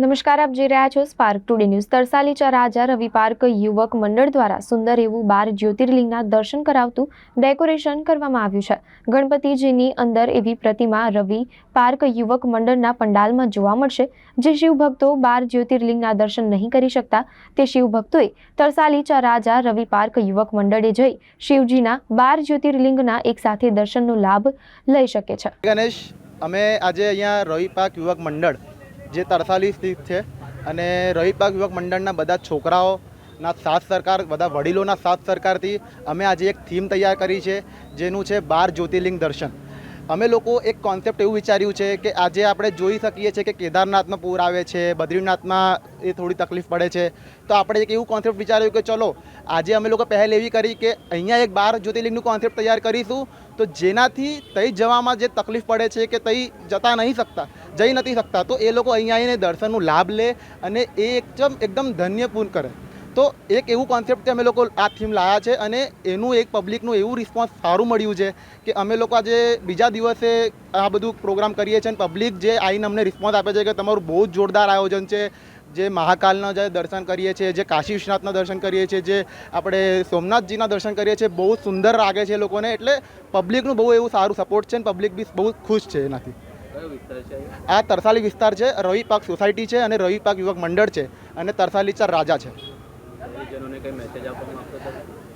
નમસ્કાર, આપ જોઈ રહ્યા છો spark today news Tarsali Raja Ravi park યુવક મંડળ દ્વારા સુંદર એવું બાર જ્યોતિર્લિંગના દર્શન કરાવતું ડેકોરેશન કરવામાં આવ્યું છે. ગણપતિજીની અંદર એવી પ્રતિમા રવિ પાર્ક યુવક મંડળના પંડાલમાં જોવા મળશે. જે શિવભક્તો બાર જ્યોતિર્લિંગના દર્શન નહીં કરી શકતા, તે શિવભક્તોએ તરસાલી રાજા રવિ પાર્ક યુવક મંડળે જઈ શિવજીના બાર જ્યોતિર્લિંગના એકસાથે દર્શનનો લાભ લઈ શકે છે. ગણેશ, અમે આજે અહીંયા રવિ પાર્ક યુવક મંડળ જે તરસાલી સ્થિત છે અને રહીત બાગ યુવક મંડળના બધા છોકરાઓના સાથ સરકાર, બધા વડીલોના સાથ સરકારથી અમે આજે એક થીમ તૈયાર કરી છે, જેનું છે બાર જ્યોતિર્લિંગ દર્શન. અમે લોકો એક કોન્સેપ્ટ એવું વિચાર્યું છે કે આજે આપણે જોઈ શકીએ છીએ કે કેદારનાથમાં પૂર આવે છે, બદ્રીનાથમાં એ થોડી તકલીફ પડે છે. તો આપણે એક એવું કોન્સેપ્ટ વિચાર્યું કે ચલો, આજે અમે લોકો પહેલ એવી કરી કે અહીંયા એક બાર જ્યોતિર્લિંગનું કોન્સેપ્ટ તૈયાર કરીશું, તો જેનાથી તઈ જવામાં જે તકલીફ પડે છે કે તઈ જતા નહીં શકતા, જઈ નથી શકતા, તો એ લોકો અહીંયા આવીને દર્શનનું લાભ લે અને એ એકદમ એકદમ ધન્યપૂર્ણ કરે. તો એક એવું કોન્સેપ્ટ અમે લોકો આ થીમ લાવ્યા છે અને એનું એક પબ્લિકનું એવું રિસ્પોન્સ સારું મળ્યું છે કે અમે લોકો આજે બીજા દિવસે આ બધું પ્રોગ્રામ કરીએ છીએ અને પબ્લિક જે આવીને અમને રિસ્પોન્સ આપે છે કે તમારું બહુ જ જોરદાર આયોજન છે જે મહાકાલના જે દર્શન કરીએ છીએ જે કાશી વિશ્વનાથના દર્શન કરીએ છીએ જે આપણે સોમનાથજીના દર્શન કરીએ છીએ બહુ સુંદર લાગે છે લોકોને. એટલે પબ્લિકનું બહુ એવું સારું સપોર્ટ છે અને પબ્લિક બી બહુ ખુશ છે એનાથી. આ તરસાલી વિસ્તાર છે રવિ પાક સોસાયટી છે અને રવિ પાક યુવક મંડળ છે અને તરસાલી ચાર રાજા છે.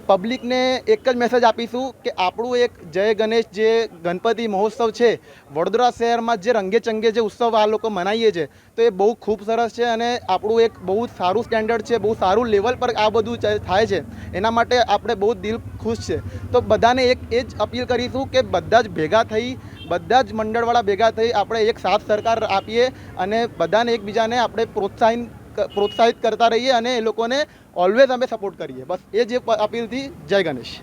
પબ્લિકને એક જ મેસેજ આપીશું કે આપણું એક જય ગણેશ જે ગણપતિ મહોત્સવ છે, વડોદરા શહેરમાં જે રંગે ચંગે જે ઉત્સવ આ લોકો મનાવીએ છે, તો એ બહુ ખૂબ સરસ છે અને આપણું એક બહુ સારું સ્ટેન્ડર્ડ છે, બહુ સારું લેવલ પર આ બધું થાય છે. એના માટે આપણે બહુ દિલ ખુશ છે. તો બધાને એક એ જ અપીલ કરીશું કે બધા જ ભેગા થઈ, બધા જ મંડળવાળા ભેગા થઈ આપણે એક સાથ સરકાર આપીએ અને બધાને એકબીજાને આપણે પ્રોત્સાહન પ્રોત્સાહિત કરતા રહીએ અને એ લોકોને ઓલવેઝ અમે સપોર્ટ કરીએ. બસ, એ જે અપીલથી જય ગણેશ.